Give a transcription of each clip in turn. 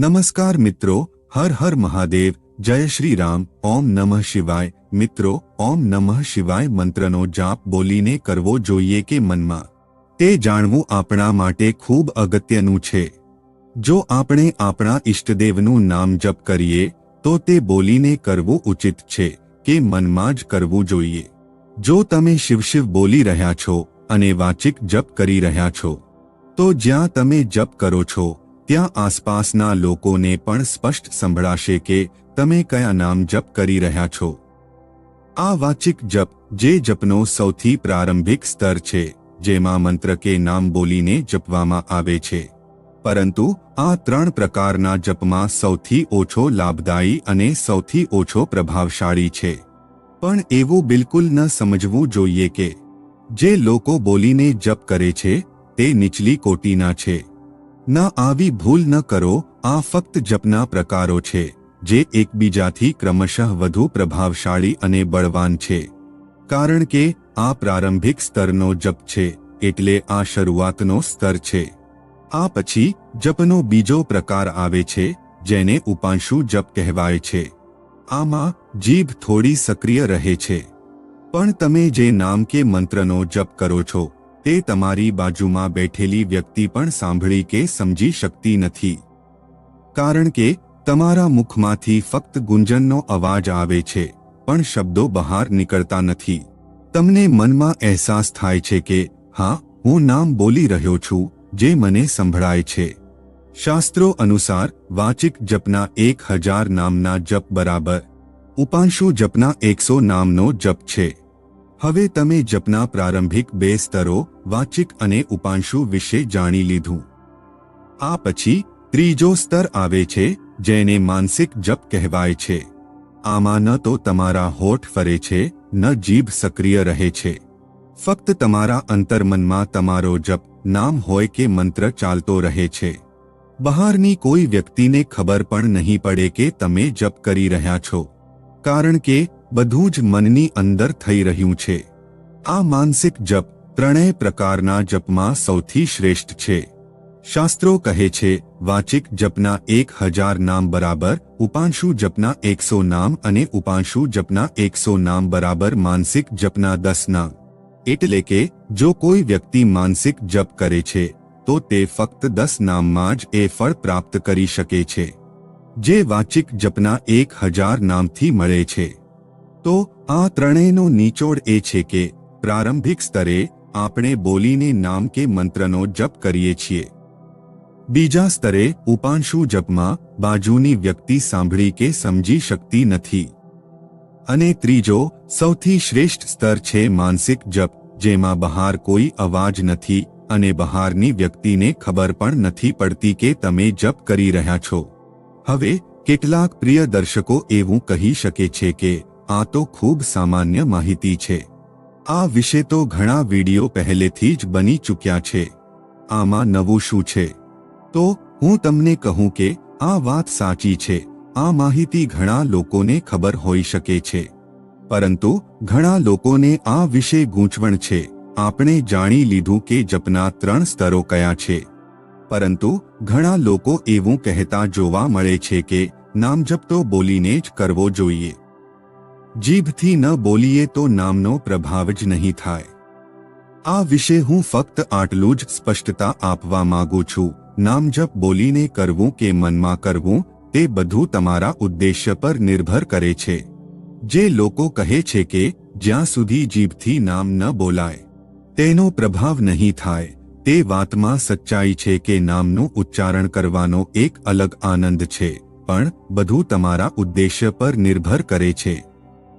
નમસ્કાર મિત્રો, હર હર મહાદેવ, જય શ્રી રામ, ઓમ નમઃ શિવાય. મિત્રો, ઓમ નમઃ શિવાય મંત્રનો જાપ બોલીને કરવો જોઈએ કે મનમાં? તે જાણવું આપણા માટે ખૂબ અગત્યનું છે. જો આપણે આપણા ઈષ્ટદેવનું નામ જપ કરીએ, તો તે બોલીને કરવું ઉચિત છે કે મનમાં જ કરવું જોઈએ. જો તમે શિવ શિવ બોલી રહ્યા છો અને વાચિક જપ કરી રહ્યા છો, તો જ્યાં તમે જપ કરો છો ત્યાં આસપાસના લોકોને પણ સ્પષ્ટ સંભળાશે કે તમે કયા નામ જપ કરી રહ્યા છો. આ વાચિક જપ, જે જપનો સૌથી પ્રારંભિક સ્તર છે, જેમાં મંત્ર કે નામ બોલીને જપવામાં આવે છે. પરંતુ આ ત્રણ પ્રકારના જપમાં સૌથી ઓછો લાભદાયી અને સૌથી ઓછો પ્રભાવશાળી છે. પણ એવું બિલકુલ ન સમજવું જોઈએ કે જે લોકો બોલીને જપ કરે છે, તે નીચલી કોટીના છે. ન આવી ભૂલ ન કરો, આ ફક્ત જપના પ્રકારો છે, જે એકબીજાથી ક્રમશઃ વધુ પ્રભાવશાળી અને બળવાન છે. કારણ કે, આ પ્રારંભિક સ્તરનો જપ છે, એટલે આ શરૂઆતનો સ્તર છે. આ પછી, જપનો બીજો પ્રકાર આવે છે, જેને ઉપાંશુ જપ કહેવાય છે. આમાં, જીભ થોડી સક્રિય રહે છે. પણ તમે જે નામ કે મંત્રનો જપ કરો છો તે તમારી બાજુમાં બેઠેલી વ્યક્તિ પણ સાંભળી કે સમજી શકતી નથી. કારણ કે, તમારા મુખમાંથી ફક્ત ગુંજનનો અવાજ આવે છે, પણ શબ્દો બહાર નીકળતા નથી. તમને મનમાં અહેસાસ થાય છે કે, હા, હું નામ બોલી રહ્યો છું, જે મને સંભળાય છે. શાસ્ત્રો અનુસાર, વાચિક જપના એક હજાર નામના જપ બરાબર. ઉપાંશુ જપના એકસો નામનો જપ છે. હવે તમે જપના પ્રારંભિક બે સ્તરો, વાચિક અને ઉપાંશુ વિશે જાણી લીધું. આ પછી, ત્રીજો સ્તર આવે છે, જેને માનસિક જપ કહેવાય છે. આમાં ન તો તમારા હોઠ ફરે છે, ન જીભ સક્રિય રહે છે. ફક્ત તમારા અંતર્મનમાં તમારો જપ, નામ હોય કે મંત્ર ચાલતો રહે છે. બહારની કોઈ વ્યક્તિને ખબર પણ નહીં પડે કે તમે જપ કરી રહ્યા છો. કારણ કે બધું જ મનની અંદર થઈ રહ્યું છે. આ માનસિક જપ ત્રણેય પ્રકારના જપમાં સૌથી શ્રેષ્ઠ છે. શાસ્ત્રો કહે છે, વાચિક જપના એક હજાર નામ બરાબર, ઉપાંશુ જપના એકસો નામ અને ઉપાંશુ જપના એકસો નામ બરાબર માનસિક જપના દસ નામ. એટલે કે, જો કોઈ વ્યક્તિ માનસિક જપ કરે છે, તો તે ફક્ત દસ નામમાં જ એ ફળ પ્રાપ્ત કરી શકે છે. જે વાચિક જપના એક હજાર નામથી મળે છે. તો આ ત્રણેયનો નિચોડ એ છે કે પ્રારંભિક સ્તરે આપણે બોલીને નામ કે મંત્રનો જપ કરીએ છીએ. બીજા સ્તરે ઉપાંશુ જપમાં બાજુની વ્યક્તિ સાંભળી કે સમજી શકતી નથી. અને ત્રીજો સૌથી શ્રેષ્ઠ સ્તર છે માનસિક જપ, જેમાં બહાર કોઈ અવાજ નથી અને બહારની વ્યક્તિને ખબર પણ નથી પડતી કે તમે જપ કરી રહ્યા છો. હવે કેટલાક પ્રિય દર્શકો એવું કહી શકે છે કે આ તો ખૂબ સામાન્ય માહિતી છે. આ વિશે તો ઘણા વીડિયો પહેલેથી જ બની ચૂક્યા છે. આમાં નવું શું છે? તો, હું તમને કહું કે, આ વાત સાચી છે. આ માહિતી ઘણા લોકોને ખબર હોઈ શકે છે. પરંતુ, ઘણા લોકોને આ વિશે ગૂંચવણ છે. આપણે જાણી લીધું કે જપના ત્રણ સ્તરો કયા છે. પરંતુ, ઘણા લોકો એવું કહેતા જોવા મળે છે કે, નામજપ તો બોલીને જ કરવો જોઈએ. જીભથી ન બોલીએ તો નામનો પ્રભાવ જ નહીં થાય. આ વિશે હું ફક્ત આટલું જ સ્પષ્ટતા આપવા માંગુ છું. નામ જપ બોલીને કરવું કે મનમાં કરવું, તે બધું તમારા ઉદ્દેશ્ય પર નિર્ભર કરે છે. જે લોકો કહે છે કે, જ્યાં સુધી જીભથી નામ ન બોલાય, તેનો પ્રભાવ નહીં થાય, તે વાતમાં સચ્ચાઈ છે કે નામનું ઉચ્ચારણ કરવાનો એક અલગ આનંદ છે, પણ બધું તમારા ઉદ્દેશ્ય પર નિર્ભર કરે છે.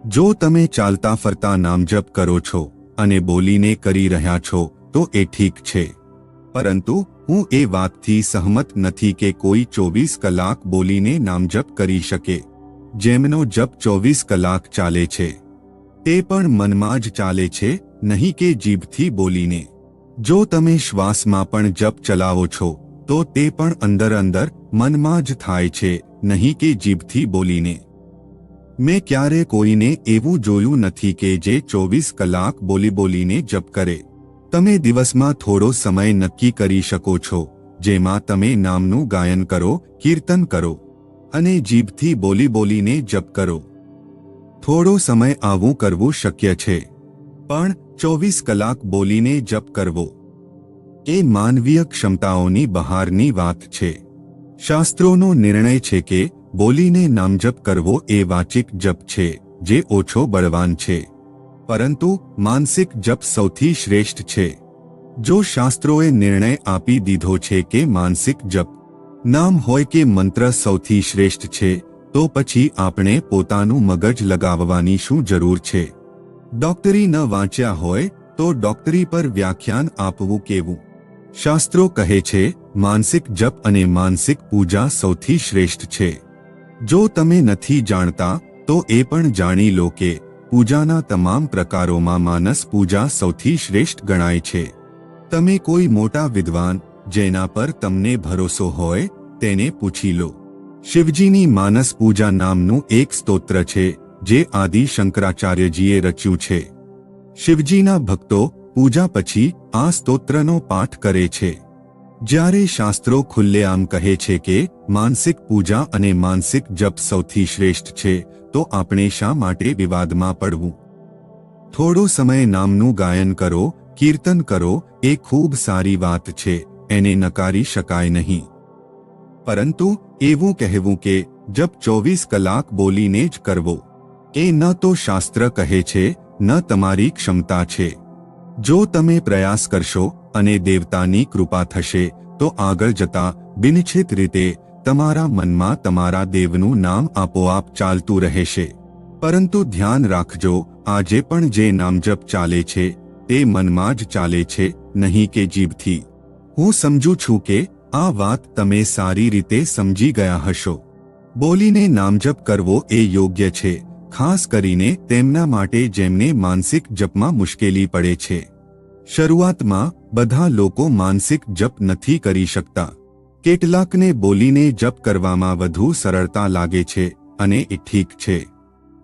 જો તમે ચાલતા ફરતા નામજપ કરો છો અને બોલીને કરી રહ્યા છો, તો એ ઠીક છે. પરંતુ હું એ વાતથી સહમત નથી કે કોઈ ચોવીસ કલાક બોલીને નામજપ કરી શકે. જેમનો જપ ચોવીસ કલાક ચાલે છે, તે પણ મનમાં જ ચાલે છે, નહીં કે જીભથી બોલીને. જો તમે શ્વાસમાં પણ જપ ચલાવો છો, તો તે પણ અંદર અંદર મનમાં જ થાય છે, નહીં કે જીભથી બોલીને. મેં ક્યારે કોઈને એવું જોયું નથી કે જે ચોવીસ કલાક બોલી બોલીને જપ કરે. તમે દિવસમાં થોડો સમય નક્કી કરી શકો છો, જેમાં તમે નામનું ગાયન કરો, કીર્તન કરો, અને જીભથી બોલી બોલીને જપ કરો. થોડો સમય આવું કરવું શક્ય છે. પણ ચોવીસ કલાક બોલીને જપ કરવો એ માનવીય ક્ષમતાઓની બહારની વાત છે. શાસ્ત્રોનો નિર્ણય છે કે બોલીને નામજપ કરવો એ વાચિક જપ છે, જે ઓછો બળવાન છે. પરંતુ માનસિક જપ સૌથી શ્રેષ્ઠ છે. જો શાસ્ત્રોએ નિર્ણય આપી દીધો છે કે માનસિક જપ નામ હોય કે મંત્ર સૌથી શ્રેષ્ઠ છે, તો પછી આપણે પોતાનું મગજ લગાવવાની શું જરૂર છે? ડોક્ટરી ન વાંચ્યા હોય, તો ડોક્ટરી પર વ્યાખ્યાન આપવું કેવું? શાસ્ત્રો કહે છે, માનસિક જપ અને માનસિક પૂજા સૌથી શ્રેષ્ઠ છે. જો તમે નથી જાણતા, તો એ પણ જાણી લો કે પૂજાના તમામ પ્રકારોમાં માનસ પૂજા સૌથી શ્રેષ્ઠ ગણાય છે. તમે કોઈ મોટા વિદ્વાન, જેના પર તમને ભરોસો હોય, તેને પૂછી લો. શિવજીની માનસ પૂજા નામનું એક સ્તોત્ર છે, જે આદિ શંકરાચાર્યજીએ રચ્યું છે. શિવજીના ભક્તો પૂજા પછી આ સ્તોત્રનો પાઠ કરે છે. જ્યારે શાસ્ત્રો ખુલ્લેઆમ કહે છે કે, માનસિક પૂજા અને માનસિક જપ સૌથી શ્રેષ્ઠ છે, તો આપણે શા માટે વિવાદમાં પડવું? થોડો સમય નામનું ગાયન કરો, કીર્તન કરો, એ ખૂબ સારી વાત છે, એને નકારી શકાય નહીં. પરંતુ, એવું કહેવું કે, જપ ચોવીસ કલાક બોલીને જ કરવો. એ ન તો શાસ્ત્ર કહે છે, ન તમારી ક્ષમતા છે. જો તમે પ્રયાસ કરશો અને દેવતાની કૃપા થશે, તો આગળ જતા બિનછિત રીતે તમારા મનમાં તમારા દેવનું નામ આપોઆપ ચાલતું રહેશે. પરંતુ ધ્યાન રાખજો, આજે પણ જે નામજપ ચાલે છે, તે મનમાં જ ચાલે છે, નહીં કે જીભથી. હું સમજું છું કે આ વાત તમે સારી રીતે સમજી ગયા હશો. બોલીને નામજપ કરવો એ યોગ્ય છે, ખાસ કરીને તેમના માટે જેમને માનસિક જપમાં મુશ્કેલી પડે છે. શરૂઆતમાં બધા લોકો માનસિક જપ નથી કરી શકતા. કેટલાકને બોલીને જપ કરવામાં વધુ સરળતા લાગે છે અને એ ઠીક છે.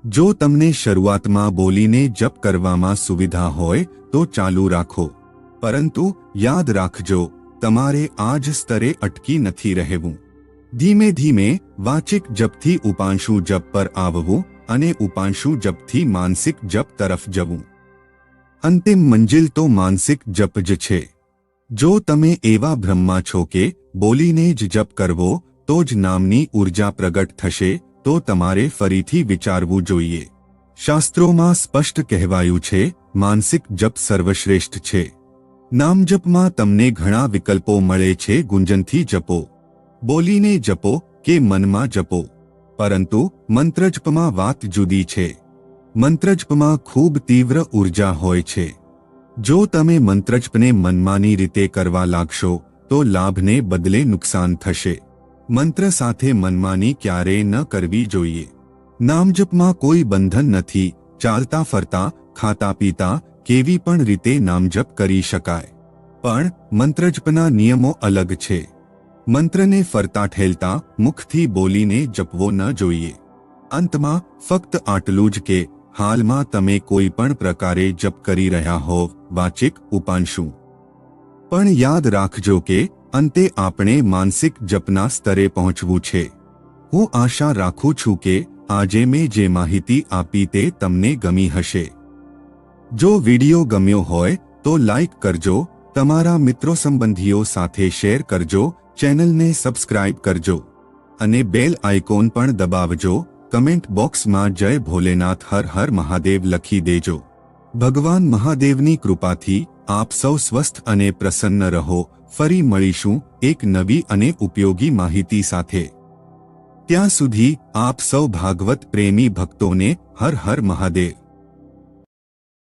જો તમને શરૂઆતમાં બોલીને જપ કરવામાં સુવિધા હોય, તો ચાલુ રાખો. પરંતુ યાદ રાખજો, તમારે આ જ સ્તરે અટકી નથી રહેવું. ધીમે ધીમે વાચિક જપથી ઉપાંશુ જપ પર આવવું અને ઉપાંશુ જપથી માનસિક જપ તરફ જવું. અંતિમ મંજિલ તો માનસિક જપ જ છે. જો તમે એવા બ્રહ્મા છો કે બોલીને જ જપ કરવો, તો જ નામની ઊર્જા પ્રગટ થશે, તો તમારે ફરીથી વિચારવું જોઈએ. શાસ્ત્રોમાં સ્પષ્ટ કહેવાયું છે, માનસિક જપ સર્વશ્રેષ્ઠ છે. નામજપમાં તમને ઘણા વિકલ્પો મળે છે, ગુંજનથી જપો. બોલીને જપો કે મનમાં જપો. પરંતુ મંત્રજપમાં વાત જુદી છે. મંત્રજપમાં ખૂબ તીવ્ર ઊર્જા હોય છે. જો તમે મંત્રજપને મનમાની રીતે કરવા લાગશો, તો લાભને બદલે નુકસાન થશે. મંત્ર સાથે મનમાની ક્યારેય ન કરવી જોઈએ. નામજપમાં કોઈ બંધન નથી, ચાલતા ફરતા, ખાતા પીતા, કેવી પણ રીતે નામજપ કરી શકાય. પણ, મંત્રજપના નિયમો અલગ છે. મંત્રને ફરતા ઠેલતા, મુખથી બોલીને જપવો ન જોઈએ. અંતમાં, ફક્ત આટલું જ કે હાલમાં તમે કોઈ પણ પ્રકારે જપ કરી રહ્યા હોવ વાચિક ઉપાંશુ. પણ યાદ રાખજો કે, અંતે આપણે માનસિક જપના સ્તરે પહોંચવું છે. હું આશા રાખું છું કે, આજે મેં જે માહિતી આપી તે તમને ગમી હશે. જો વિડિયો ગમ્યો હોય, તો લાઈક કરજો, તમારા મિત્રો સંબંધીઓ સાથે શેર કરજો, ચેનલને સબસ્ક્રાઇબ કરજો. અને બેલ આઇકોન પણ દબાવજો કમેન્ટ બોક્સમાં જય ભોલેનાથ, હર હર મહાદેવ લખી દેજો. ભગવાન મહાદેવની કૃપાથી આપ સૌ સ્વસ્થ અને પ્રસન્ન રહો. ફરી મળીશું એક નવી અને ઉપયોગી માહિતી સાથે. ત્યાં સુધી આપ સૌ ભાગવત પ્રેમી ભક્તોને હર હર મહાદેવ.